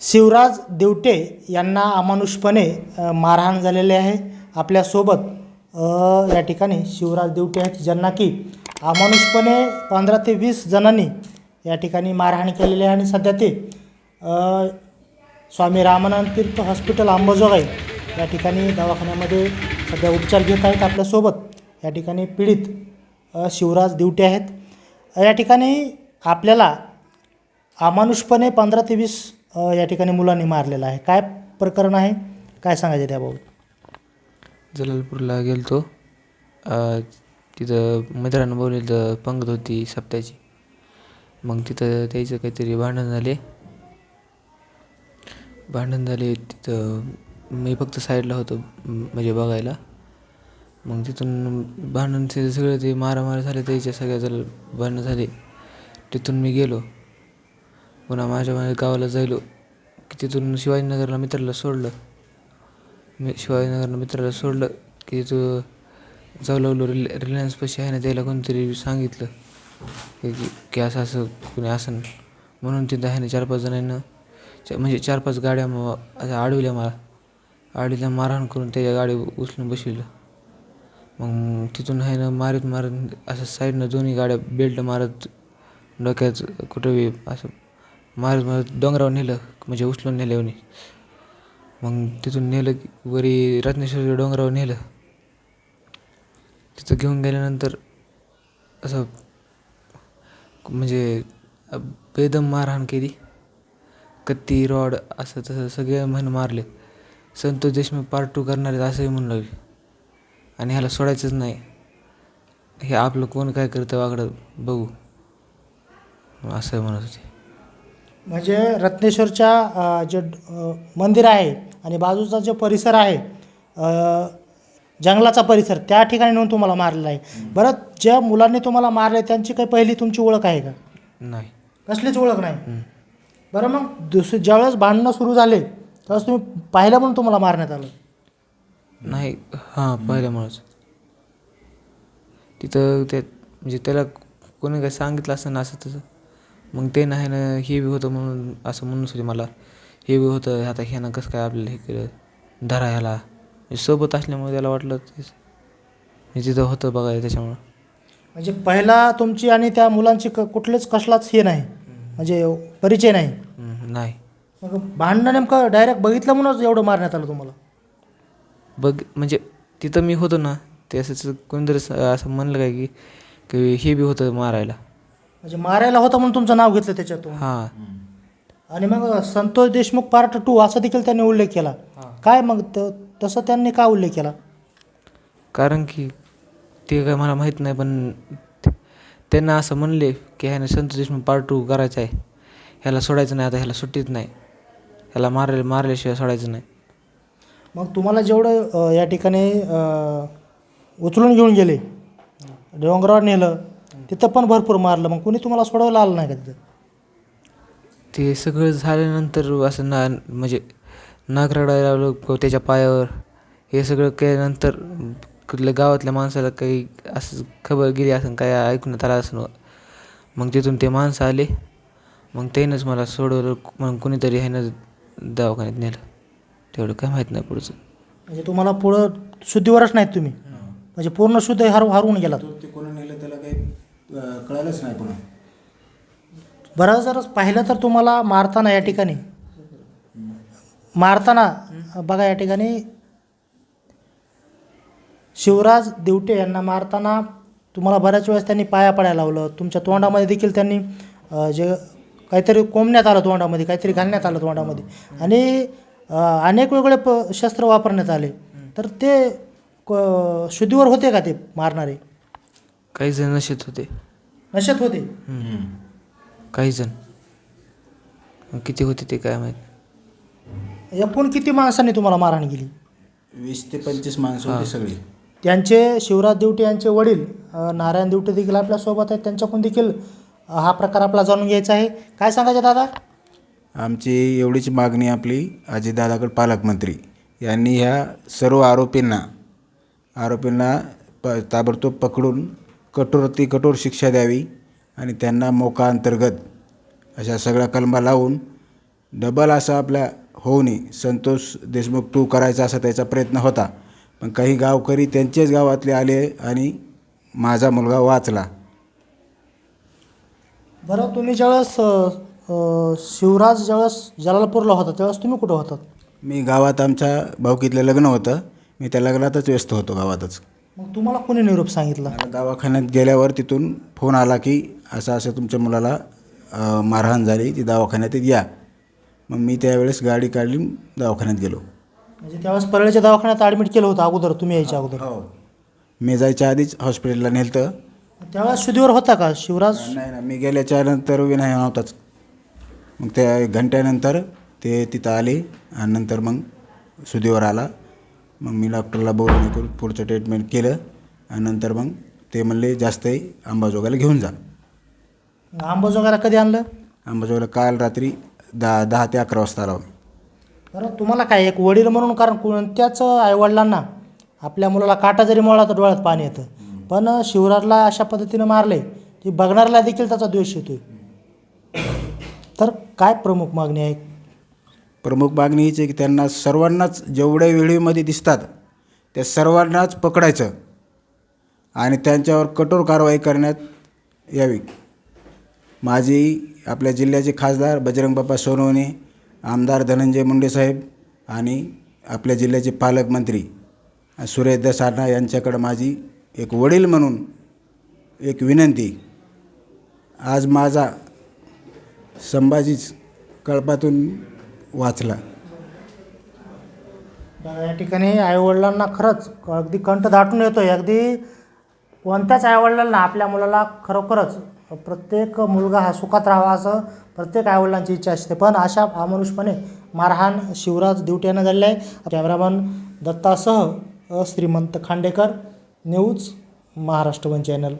शिवराज देवटे यांना अमानुषपणे मारहाण झालेले आहे. आपल्यासोबत या ठिकाणी शिवराज देवटे आहेत ज्यांना की अमानुषपणे पंधरा ते वीस जणांनी या ठिकाणी मारहाण केलेली आहे. आणि सध्या ते स्वामी रामानंद तीर्थ हॉस्पिटल अंबाजोगाई या ठिकाणी दवाखान्यामध्ये सध्या उपचार घेत आहेत. आपल्यासोबत या ठिकाणी पीडित शिवराज दिवटे आहेत. या ठिकाणी आपल्याला अमानुषपणे पंधरा ते वीस या ठिकाणी मुलांनी मारलेलं आहे. काय प्रकरण आहे? काय सांगायचं त्याबाबत? जलालपूरला गेलतो. अ, तिथं मित्रांनो बोललेलं पंगत होती सप्त्याची मग तिथं त्याचं काहीतरी भांडण झाले. भांडण झाले तिथं मी फक्त साईडला होतो म्हणजे बघायला. मग तिथून भांडण ते सगळे ते मारामारी झाले त्याच्या सगळ्या जल भांडणं झाले. तिथून मी गेलो. पुन्हा माझ्या माझ्या गावाला जायलो की तिथून शिवाजीनगरला मित्राला सोडलं. मी शिवाजीनगरला मित्राला सोडलं की तिथं जाऊ लागलो. रिल रिलायन्सपाशी आहे ना त्याला कोणतरी सांगितलं की की- असं असं कुणी असं म्हणून तिथं आहे ना चार पाच जणांना च- म्हणजे चार पाच गाड्या मग अशा अडवल्या मला. आडविल्या मारहाण करून त्याच्या गाडी उचलून बसविलं. मग तिथून आहे ना मारत मारत असं साईडनं दोन्ही गाड्या बेल्ट मारत डोक्यात कुठं बी असं मारत मारत डोंगरावर नेलं म्हणजे उचलून नेलं येऊन. मग तिथून नेलं की वरी रत्नेश्वरच्या डोंगरावर नेलं. तिथं घेऊन गेल्यानंतर असं म्हणजे बेदम मारहाण केली. कत्ती रॉड असं तसं सगळे म्हण मारले. संतोष देशमुख पार्ट टू करणार आहेत असंही म्हणू लागले. आणि ह्याला सोडायचंच नाही. हे आपलं कोण काय करतं वागडं बघू. असं म्हणत होते. म्हणजे रत्नेश्वरच्या जे मंदिर आहे आणि बाजूचा जो परिसर आहे जंगलाचा परिसर त्या ठिकाणी नेऊन तुम्हाला मारलेला आहे. बरं ज्या मुलांनी तुम्हाला मारले त्यांची काही पहिली तुमची ओळख आहे का? नाही. कसलीच ओळख नाही? बरं मग दुसरे ज्यावेळेस भांडणं सुरू झाले त्यावेळेस तुम्ही पाहिलं म्हणून तुम्हाला मारण्यात आलं? नाही हां पहिल्यामुळंच तिथं ते म्हणजे त्याला कोणी काय सांगितलं असं ना असं तसं. मग ते नाही ना हे बी होतं म्हणून असं म्हणून होते मला. हे बी होतं आता ह्यानं कसं काय आपल्याला हे केलं? धरा ह्याला म्हणजे सोबत असल्यामुळे त्याला वाटलं तेच हे तिथं होतं बघायला त्याच्यामुळं. म्हणजे पहिला तुमची आणि त्या मुलांची क कुठलेच कसलाच हे नाही. म्हणजे परिचय नाही. नाही. मग भांडणं नेमकं डायरेक्ट बघितलं म्हणूनच एवढं मारण्यात आलं तुम्हाला? बघ म्हणजे तिथं मी होतो ना ते असंच कोणतरी असं म्हणलं काय की की हे बी होतं मारायला. म्हणजे मारायला होता म्हणून तुमचं नाव घेतलं त्याच्यातून. हां. आणि मग संतोष देशमुख पार्ट टू असा देखील त्यांनी उल्लेख केला. काय मग त- तसं त्यांनी का उल्लेख केला? कारण की ते काय मला माहीत नाही पण ते- त्यांना असं म्हणले की ह्याने संत देशमुख पार्ट टू करायचं आहे. ह्याला सोडायचं नाही आता ह्याला सुट्टीच नाही. ह्याला मारले मारल्याशिवाय सोडायचं नाही. मग तुम्हाला जेवढं अ, या ठिकाणी अ, उचलून घेऊन गेले डोंगरावर नेलं तिथं पण भरपूर मारलं. मग कुणी तुम्हाला सोडवायला आलं नाही का तिथं? ते सगळं झाल्यानंतर असं ना म्हणजे नाक रडायला लागलो त्याच्या पायावर. हे सगळं केल्यानंतर कुठल्या गावातल्या माणसाला काही असं खबर गेली असं काय ऐकण्यात आलं असं मग तिथून ते माणसं आले. मग त्यानंच मला सोडवलं. मग कुणीतरी ह्यानं दवाखान्यात नेलं. तेवढं काय माहीत नाही पुढचं. म्हणजे तुम्हाला पुढं शुद्धीवरच नाहीत तुम्ही. म्हणजे पूर्ण शुद्ध हरव हरवून गेलात तो ते कोणी नेलं त्याला काही अं, कळालंच नाही पुन्हा बरं जर पाहिलं तर तुम्हाला मारताना या ठिकाणी. मारताना बघा या ठिकाणी. शिवराज दिवटे यांना मारताना तुम्हाला बऱ्याच वेळेस त्यांनी पाया पडायला लावलं. तुमच्या तोंडामध्ये देखील त्यांनी जे काहीतरी कोंबण्यात आलं तोंडामध्ये काहीतरी घालण्यात आलं तोंडामध्ये. आणि अनेक वेगळे प शस्त्र वापरण्यात आले. तर ते क- शुद्धीवर होते का ते मारणारे? काही जण नशेत होते. नशेत होते? काही जण किती होते ते काय माहीत? एकूण किती माणसांनी तुम्हाला मारहाण केली? वीस ते पंचवीस माणसं होती सगळी. त्यांचे शिवराज दिवटे यांचे वडील अ, नारायण दिवटे देखील आपल्यासोबत आहेत. त्यांच्याकडून देखील अ, हा प्रकार आपला जाणून घ्यायचा आहे. काय सांगायचं दादा? आमची एवढीच मागणी आपली अजितदादाकडे पालकमंत्री. यांनी ह्या सर्व आरोपींना आरोपींना प ताबडतोब पकडून कठोरती कठोर शिक्षा द्यावी आणि त्यांना मोका अंतर्गत अशा सगळ्या कलमा लावून डबल असं आपल्या होऊ नये संतोष देशमुख टू करायचा असा त्याचा प्रयत्न होता. पण काही गावकरी त्यांचेच गावातले आले आणि माझा मुलगा वाचला. बरं तुम्ही ज्यावेळेस शिवराज ज्यावेळेस जलालपूरला होता त्यावेळेस तुम्ही कुठं होतात? मी गावात आमच्या भाऊकीतलं लग्न होतं. मी त्या लग्नातच व्यस्त होतो गावातच. मग तुम्हाला कोणी निरोप सांगितला? मला दवाखान्यात गेल्यावर तिथून फोन आला की असं असं तुमच्या मुलाला अ, मारहाण झाली ती दवाखान्यात या. मग मी त्यावेळेस गाडी काढली दवाखान्यात गेलो. म्हणजे त्यावेळेस परळीच्या दवाखान्यात ॲडमिट केलं होतं अगोदर तुम्ही यायच्या अगोदर? हो. मी जायच्या आधीच हॉस्पिटलला नेलतं. त्यावेळेस शुद्धीवर होता का? शिवराज? नाही ना मी गेल्याच्यानंतर विनाय नव्हताच. मग त्या एक घंट्यानंतर ते तिथं आले आणि नंतर मग सुदीवर आला. मग मी डॉक्टरला बोलून करून पुढचं ट्रीटमेंट केलं. आणि नंतर मग ते म्हणले जास्त आहे अंबाजोगाला घेऊन जा. आंबोजोगाला कधी आणलं? अंबाजोगाला काल रात्री दहा दहा ते अकरा वाजता आला बरं तुम्हाला काय एक वडील म्हणून कारण कोणत्याच आईवडिलांना आपल्या मुलाला काटा जरी मोळला तर डोळ्यात पाणी येतं. पण शिवराजला अशा पद्धतीनं मारले की बघणाऱ्याला देखील त्याचा द्वेष येतोय. तर काय प्रमुख मागणी आहे? प्रमुख मागणी हीच आहे की त्यांना सर्वांनाच जेवढ्या व्हिडिओमध्ये दिसतात त्या सर्वांनाच पकडायचं आणि त्यांच्यावर कठोर कारवाई करण्यात यावी. माझी आपल्या जिल्ह्याचे खासदार बजरंग बाप्पा सोनवणे आमदार धनंजय मुंडे साहेब आणि आपल्या जिल्ह्याचे पालकमंत्री सुरेश दसाना यांच्याकडं माझी एक वडील म्हणून एक विनंती. आज माझा संभाजीच कळपातून वाचला. या ठिकाणी आईवडिलांना खरंच अगदी कंठ दाटून येतो आहे अगदी कोणत्याच आईवडिलांना आपल्या मुलाला खरोखरच प्रत्येक मुलगा हा सुखात राहावा असं प्रत्येक आईवडिलांची इच्छा असते. पण अशा अमानुषपणे मारहाण शिवराज दिवट्यानं झालेलं आहे. Cameraman दत्तासह Shrimant Khandekar news Maharashtra one channel.